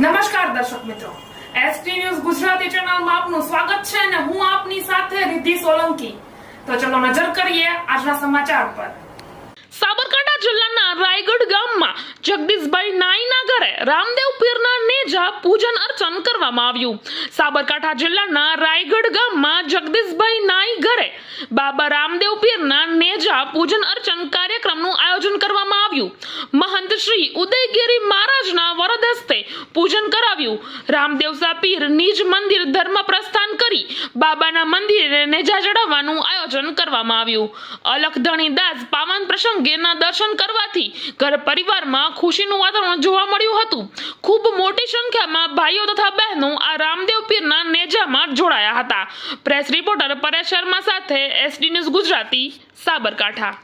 નમસ્કાર દર્શક મિત્રો. એસટી ન્યૂઝ ગુજરાતી ચેનલમાં આપનું સ્વાગત છે અને હું આપની સાથે રિદ્ધિ સોલંકી. તો ચલો નજર કરીએ આજના સમાચાર પર. સાબરકાંઠા જિલ્લાના રાયગઢ ગામમાં જગદીશભાઈ નાઈના ઘરે રામદેવ પીરના નેજા પૂજન અર્ચન કરવામાં આવ્યું. સાબરકાંઠા જિલ્લાના રાયગઢ ગામમાં જગદીશભાઈ નાઈ ઘરે બાબા રામદેવ પીરના નેજા પૂજન અર્ચન કાર્યક્રમનું આયોજન કરવામાં આવ્યું. મહંત શ્રી ઉદયગીરી મહારાજના વરદ હસ્તે પૂજન કરાવ્યું. રામદેવસા પીર નિજ મંદિર ધર્મ પ્રસ્થાન કરી બાબાના મંદિરે નેજા ચડાવવાનું આયોજન કરવામાં આવ્યું. અલખધણી દાસ પાવન પ્રસંગેના દર્શન કરવાથી ઘર પરિવારમાં ખુશીનું વાતાવરણ જોવા મળ્યું હતું. ખૂબ મોટી સંખ્યામાં ભાઈઓ તથા બહેનો આ રામદેવ પીરના નેજામાં જોડાયા હતા. પ્રેસ રિપોર્ટર પરેશ શર્મા સાથે એસડી ન્યૂઝ ગુજરાતી સાબરકાંઠા.